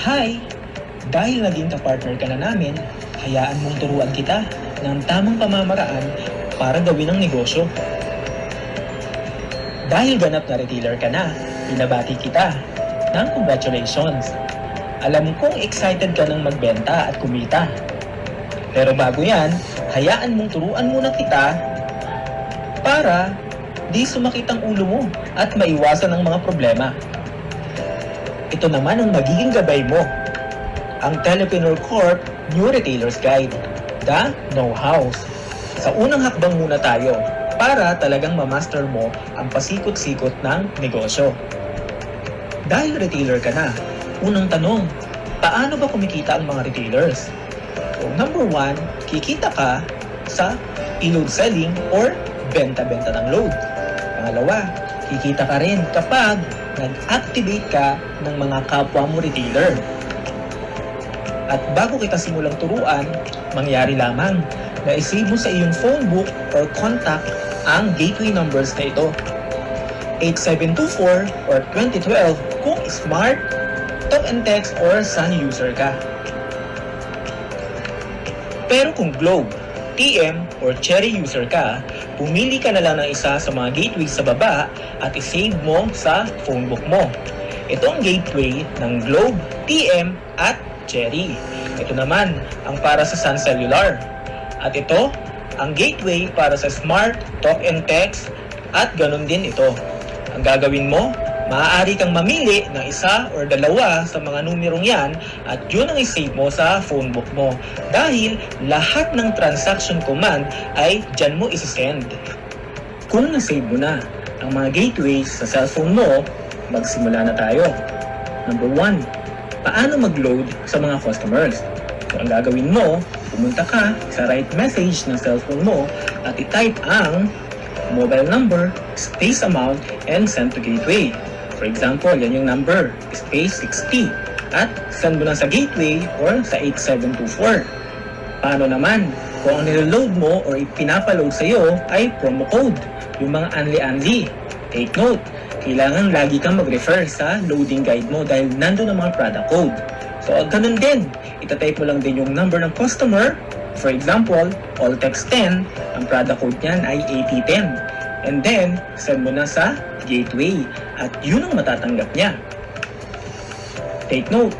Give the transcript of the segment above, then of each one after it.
Hi! Dahil naging kapartner ka na namin, hayaan mong turuan kita ng tamang pamamaraan para gawin ang negosyo. Dahil ganap na retailer ka na, pinabati kita ng congratulations. Alam kong excited ka ng magbenta at kumita. Pero bago yan, hayaan mong turuan muna kita para di sumakit ang ulo mo at maiwasan ang mga problema. Ito naman ang magiging gabay mo. Ang Telepreneur Corp New Retailer's Guide, The Know-How. Sa unang hakbang muna tayo para talagang mamaster mo ang pasikot-sikot ng negosyo. Dahil retailer ka na, unang tanong, paano ba kumikita ang mga retailers? So, number one, kikita ka sa e-load selling or benta-benta ng load. Pangalawa, kikita ka rin kapag nag-activate ka ng mga kapwa mo retailer. At bago kita simulang turuan, mangyari lamang na isave mo sa iyong phone book or contact ang gateway numbers na ito. 8724 or 2012 kung smart, talk and text or sun user ka. Pero kung Globe, TM or Cherry user ka, pumili ka na lang ng isa sa mga gateway sa baba at isave mo sa phone book mo. Ito ang gateway ng Globe, TM at Cherry. Ito naman ang para sa Sun Cellular. At ito ang gateway para sa Smart, Talk and Text at ganun din ito. Ang gagawin mo, maaari kang mamili ng isa or dalawa sa mga numerong yan at yun ang isave mo sa phone book mo. Dahil lahat ng transaction command ay dyan mo isisend. Kung nasave mo na ang mga gateways sa cellphone mo, magsimula na tayo. Number 1, paano mag-load sa mga customers? So, ang gagawin mo, pumunta ka sa right message ng cellphone mo at i-type ang mobile number, space amount, and send to gateway. For example, yan yung number, space 60. At send mo lang sa gateway or sa 8724. Paano naman? Kung ang niload mo or ipinapaload sa'yo ay promo code, yung mga unli-unli. Take note, kailangan lagi kang mag-refer sa loading guide mo dahil nandun ang mga product code. So, ganun din. Itatype mo lang din yung number ng customer. For example, all text 10, ang product code niyan ay 8010. And then, send mo na sa gateway at yun ang matatanggap niya. Take note,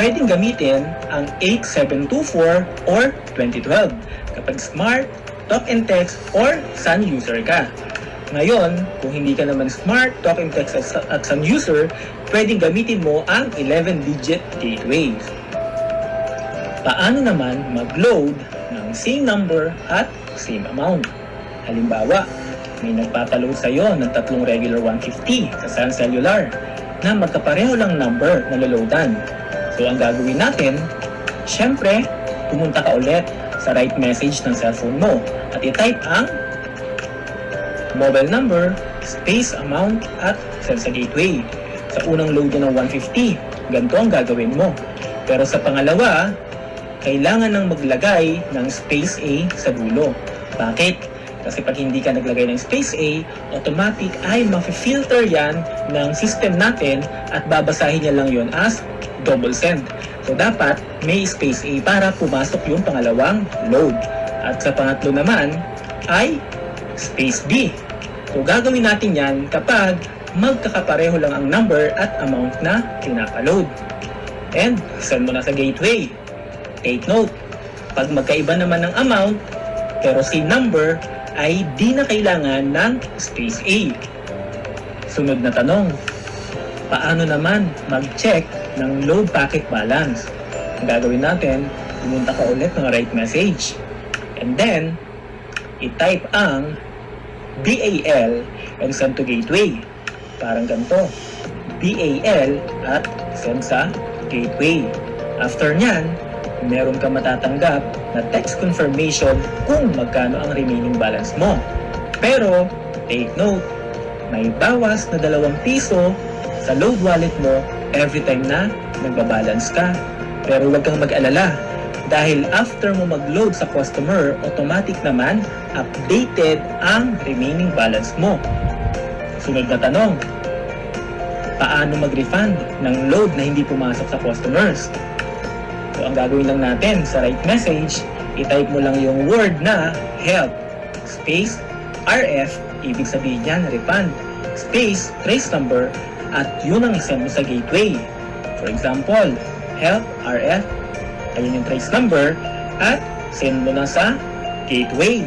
pwedeng gamitin ang 8724 or 2012 kapag smart, talk and text, or sun user ka. Ngayon, kung hindi ka naman smart, talk and text at, sun user, pwedeng gamitin mo ang 11-digit gateways. Paano naman mag-load ng same number at same amount? Halimbawa, may nagpapaload sa iyo ng tatlong regular 150 sa Sun Cellular na magkapareho lang number na loloadan. So ang gagawin natin, syempre, pumunta ka ulit sa right message ng cellphone mo at i-type ang mobile number, space amount at send sa gateway. Sa unang load ng 150, ganito ang gagawin mo. Pero sa pangalawa, kailangan nang maglagay ng space A sa dulo. Bakit? Kasi pag hindi ka naglagay ng space A, automatic ay mafe-filter yan ng system natin at babasahin niya lang yon as double send. So dapat may space A para pumasok yung pangalawang load. At sa pangatlo naman ay space B. So gagawin natin yan kapag magkakapareho lang ang number at amount na pinapaload. And send mo na sa gateway. Take note, pag magkaiba naman ng amount, pero same number, ay di na kailangan ng space A. Sunod na tanong, paano naman mag-check ng load packet balance? Ang gagawin natin, pumunta ka ulit ng right message. And then, i-type ang BAL and send to gateway. Parang ganito. BAL at send sa gateway. After nyan, meron ka matatanggap na text confirmation kung magkano ang remaining balance mo. Pero, take note, may bawas na dalawang piso sa load wallet mo every time na nagbabalance ka. Pero huwag kang mag-alala dahil after mo mag-load sa customer, automatic naman updated ang remaining balance mo. Sunod na tanong, paano mag-refund ng load na hindi pumasok sa customers. So, ang gagawin lang natin sa right message, i-type mo lang yung word na help, space, RF, ibig sabihin yan, refund, space, trace number, at yun ang isend mo sa gateway. For example, help, RF, ayun yung trace number, at send mo na sa gateway.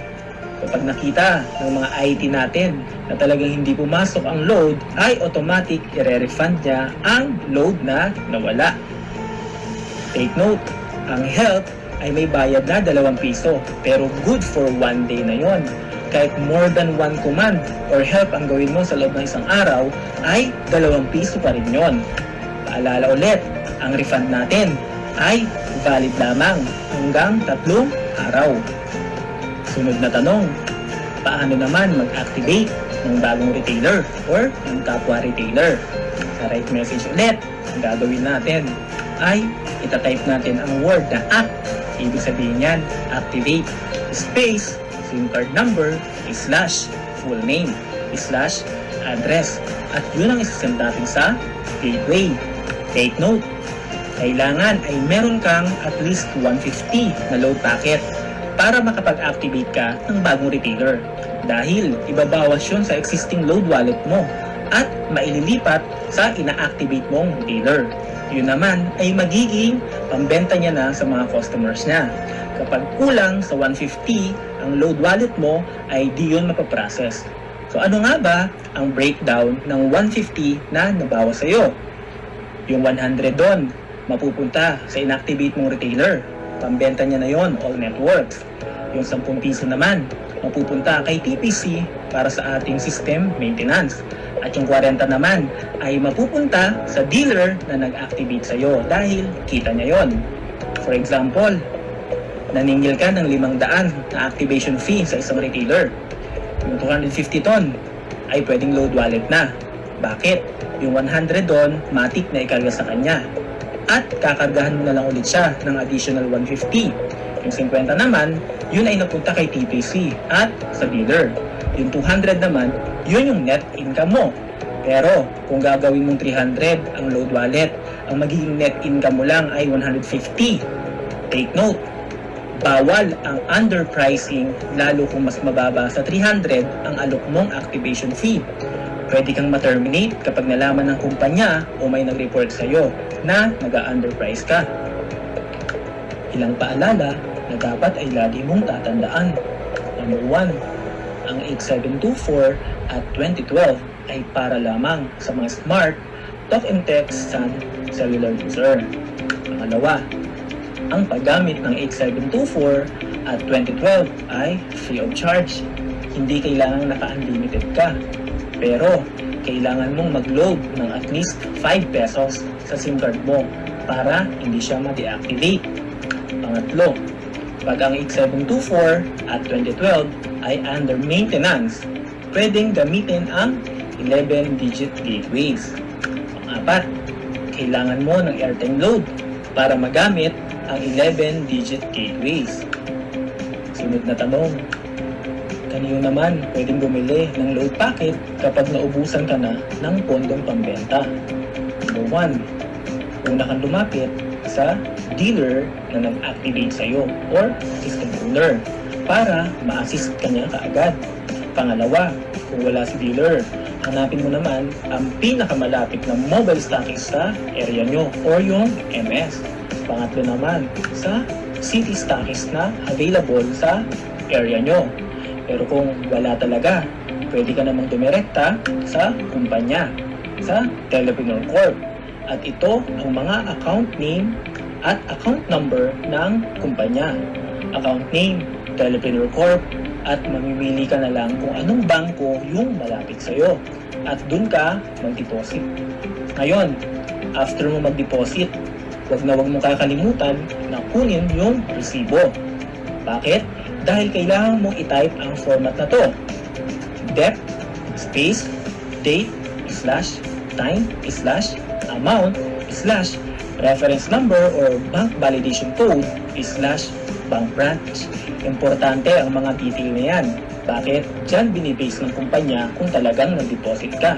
Kapag nakita ng mga IT natin na talagang hindi pumasok ang load, ay automatic i-refund niya ang load na nawala. Take note, ang help ay may bayad na 2 piso, pero good for one day na yon. Kahit more than one command or help ang gawin mo sa loob ng isang araw, ay 2 piso pa rin yon. Paalala ulit, ang refund natin ay valid lamang hanggang tatlong araw. Sunod na tanong, paano naman mag-activate ng bagong retailer or ng kapwa retailer? Sa right message ulit, ang gagawin natin ay itatype natin ang word na act. Ibig sabihin yan, activate, space, SIM card number, slash, full name, slash, address. At yun ang isasend natin sa gateway. Take note, kailangan ay meron kang at least 150 na load packet para makapag-activate ka ng bagong retailer. Dahil ibabawas yun sa existing load wallet mo at maililipat sa ina-activate mong retailer. Yun naman ay magiging pambenta niya na sa mga customers niya. Kapag kulang sa 150 ang load wallet mo ay di yun mapaprocess. So ano nga ba ang breakdown ng 150 na nabawas sa'yo? Yung 100 doon, mapupunta sa inactivate mong retailer. Pambenta niya na yon all networks. Yung 10 piso naman, mapupunta kay TPC para sa ating system maintenance. At yung 40 naman ay mapupunta sa dealer na nag-activate sa'yo dahil kita niya yon. For example, naningil ka ng 500 na activation fee sa isang retailer. Yung 250 ton ay pwedeng load wallet na. Bakit? Yung 100 doon, matik na ikarga sa kanya. At kakargahan mo na lang ulit siya ng additional 150. Yung 50 naman, yun ay napunta kay TPC at sa dealer. Yung 200 naman, yun yung net income mo. Pero kung gagawin mong 300 ang load wallet, ang magiging net income mo lang ay 150. Take note, bawal ang underpricing lalo kung mas mababa sa 300 ang alok mong activation fee. Pwede kang ma-terminate kapag nalaman ng kumpanya o may nag-report sa'yo na nag-underprice ka. Ilang paalala na dapat ay lagi mong tatandaan. Number 1, ang 8724 at 2012 ay para lamang sa mga smart talk and text sa cellular user. Pangalawa, ang paggamit ng 8724 at 2012 ay free of charge. Hindi kailangang naka-unlimited ka. Pero, kailangan mong mag-load ng at least 5 pesos sa SIM card mo para hindi siya ma-deactivate. Pangatlo, pag ang 8724 at 2012 ay under maintenance, pwedeng gamitin ang 11-digit gateways. Pangapat, kailangan mo ng airtime load para magamit ang 11-digit gateways. Sunod na tanong, kanino naman pwedeng bumili ng load packet kapag naubusan ka na ng pondong pambenta? Number 1, una kang lumapit sa dealer na nag-activate sa'yo or system owner para ma-assist ka niya kaagad. Pangalawa, kung wala si dealer, hanapin mo naman ang pinakamalapit na mobile stockist sa area nyo or yung MS. Pangatlo naman, sa city stockist na available sa area nyo. Pero kung wala talaga, pwede ka namang dumirekta sa kumpanya, sa Telepreneur Corp. At ito ang mga account name at account number ng kumpanya. Account name, Telepreneur Corp, at mamimili ka na lang kung anong bangko yung malapit sa'yo. At dun ka mag-deposit. Ngayon, after mo mag-deposit, huwag na huwag mo kakalimutan na kunin yung resibo. Bakit? Dahil kailangan mong i-type ang format na to. Dep, space, date, slash, time, slash, amount, slash, reference number or bank validation code, slash, bank branch. Importante ang mga detail na yan. Bakit? Diyan binibase ng kumpanya kung talagang nag-deposit ka.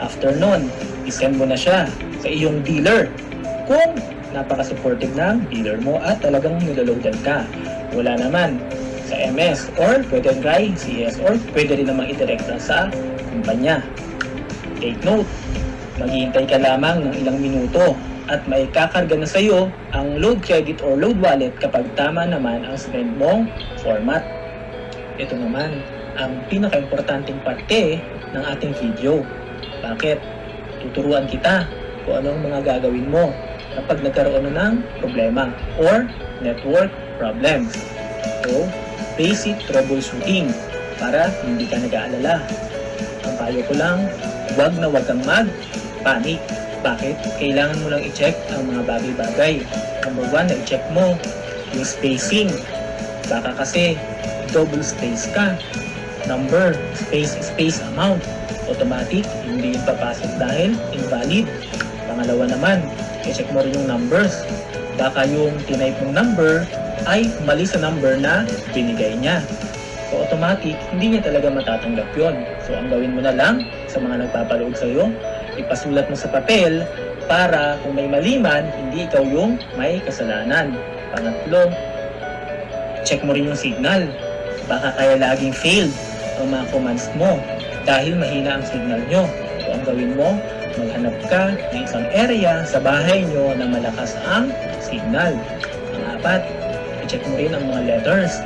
After nun, isend mo na siya sa iyong dealer. Kung napaka-supportive ng dealer mo at talagang niloloadan ka. Wala naman sa MS or pwede try CS or pwede rin namang idirekta sa kumpanya. Take note, maghihintay ka lamang ng ilang minuto at may kakarga na sa iyo ang load credit or load wallet kapag tama naman ang send mong format. Ito naman ang pinaka-importanting parte ng ating video. Bakit? Tuturuan kita kung anong mga gagawin mo kapag nagkaroon na ng problema or network problems. So, basic troubleshooting para hindi ka nag-aalala. Ang payo ko lang, huwag na huwag kang mag-panic. Bakit? Kailangan mo lang i-check ang mga bagay-bagay. Number one, na i-check mo yung spacing. Baka kasi double space ka. Number, space, space amount. Automatic, hindi yun papasok dahil invalid. Pangalawa naman, i-check mo rin yung numbers. Baka yung tinype mong number ay mali sa number na binigay niya. So automatic, hindi niya talaga matatanggap yon. So ang gawin mo na lang sa mga nagpapaload sa iyo, ipasulat mo sa papel para kung may mali man, hindi ikaw yung may kasalanan. Pangatlo, check mo rin yung signal. Baka kaya laging failed ang mga commands mo dahil mahina ang signal nyo. So ang gawin mo, maghanap ka ng isang area sa bahay nyo na malakas ang signal. Ang apat, i-check mo rin ang mga letters.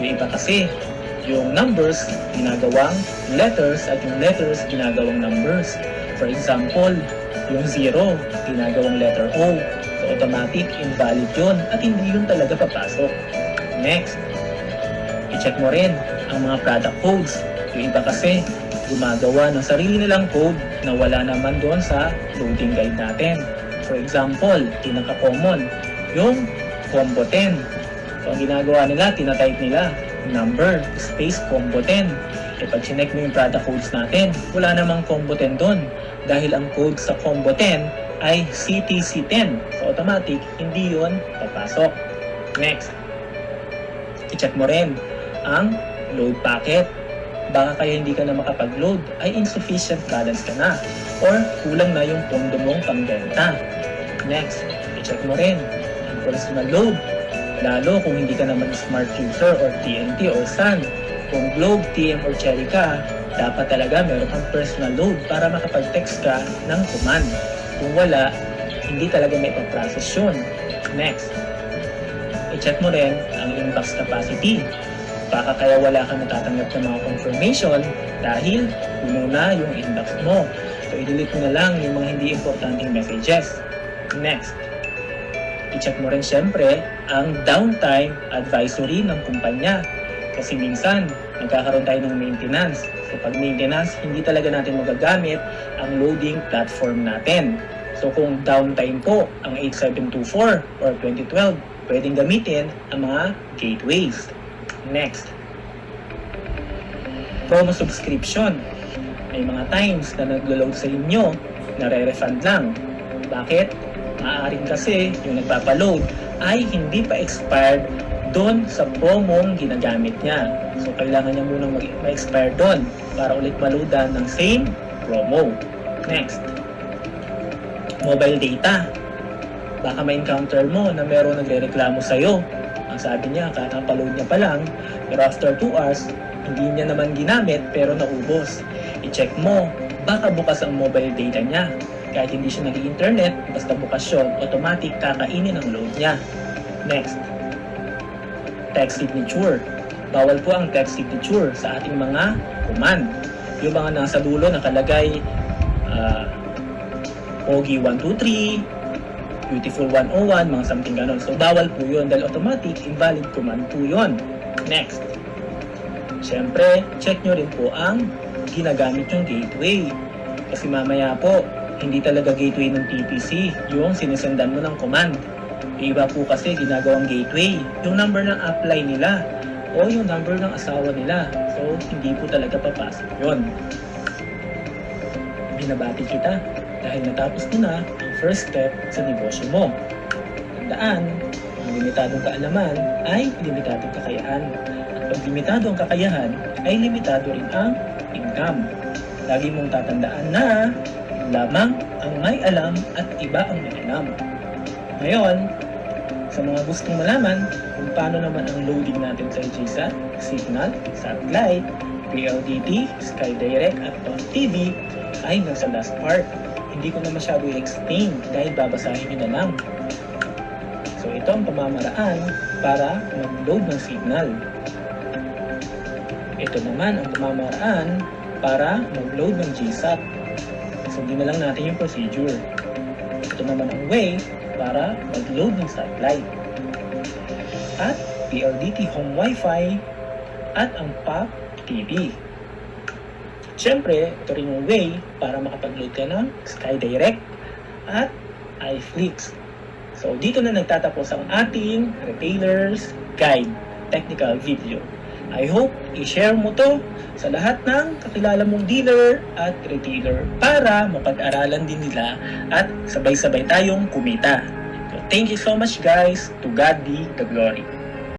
Yung iba kasi, yung numbers ginagawang letters at yung letters ginagawang numbers. For example, yung zero ginagawang letter O. So automatic, invalid yun at hindi yun talaga papasok. Next, i-check mo rin ang mga product codes. Yung iba kasi, gumagawa ng sarili nilang code na wala naman doon sa loading guide natin. For example, pinaka-common, yung combo 10. So, ang ginagawa nila, tinatype nila, number, space, combo 10. E pag chinek mo yung product codes natin, wala namang combo 10 doon. Dahil ang code sa combo 10 ay CTC10. So, automatic, hindi yun papasok. Next, i-check mo rin ang load packet. Baka kaya hindi ka na makapag-load ay insufficient balance ka na or kulang na yung pondo mong pangbenta. Next, i-check mo rin ang personal load. Lalo kung hindi ka naman smart user or TNT or SAN. Kung Globe, TM or Cherry ka, dapat talaga meron kang personal load para makapag-text ka ng command. Kung wala, hindi talaga may pag-process yun. Next, i-check mo rin ang inbox capacity. Baka kaya wala kang natatanggap ng mga confirmation dahil puno na yung inbox mo. So, i-delete mo na lang yung mga hindi importanteng messages. Next, i-check mo rin syempre ang downtime advisory ng kumpanya. Kasi minsan, nagkakaroon tayo ng maintenance. So, pag maintenance, hindi talaga natin magagamit ang loading platform natin. So, kung downtime po ang 8724 or 2012, pwedeng gamitin ang mga gateways. Next, promo subscription. May mga times na naglo-load sa inyo, nare-refund lang. Bakit? Maaaring kasi yung nagpapaload ay hindi pa expired doon sa promong ginagamit niya. So, kailangan niya munang ma-expire doon para ulit maloadan ng same promo. Next, mobile data. Baka ma-encounter mo na meron nagre-reklamo sa'yo. Ang sabi niya, kakapaload niya pa lang, pero after 2 hours, hindi niya naman ginamit pero naubos. I-check mo, baka bukas ang mobile data niya. Kahit hindi siya nag-internet, basta bukas yun, automatic kakainin ang load niya. Next, text signature. Bawal po ang text signature sa ating mga command. Yung mga nasa dulo nakalagay, ah, Pogi 123, Beautiful 101, mga something ganon. So, bawal po yun dahil automatic, invalid command po yun. Next. Siyempre, check nyo rin po ang ginagamit yung gateway. Kasi mamaya po, hindi talaga gateway ng TPC yung sinisendan mo ng command. Iba po kasi ginagawang gateway, yung number ng apply nila o yung number ng asawa nila. So, hindi po talaga papasok yun. Binabati kita dahil natapos mo na ang first step sa negosyo mo. Tandaan, ang limitadong kaalaman ay limitadong kakayahan. At pag limitado ang kakayahan, ay limitado rin ang income. Lagi mong tatandaan na lamang ang may alam at iba ang may alam. Ngayon, sa mga gustong malaman kung paano naman ang loading natin sa GSAT, Signal, Satellite, PLDT, SkyDirect at PON TV ay nasa last part. Hindi ko na masyado i-explain dahil babasahin nyo na lang. So ito ang pamamaraan para mag-load ng signal. Ito naman ang pamamaraan para mag-load ng GSAT. Sundin na lang natin yung procedure. Ito naman ang way para mag-load ng satellite. At PLDT Home Wi-Fi at ang POP TV. Siyempre, ito rin yung way para makapag-load ka ng SkyDirect at iFlix. So, dito na nagtatapos ang ating retailer's guide technical video. I hope i-share mo to sa lahat ng kakilala mong dealer at retailer para mapag-aralan din nila at sabay-sabay tayong kumita. So, thank you so much guys. To God be the glory.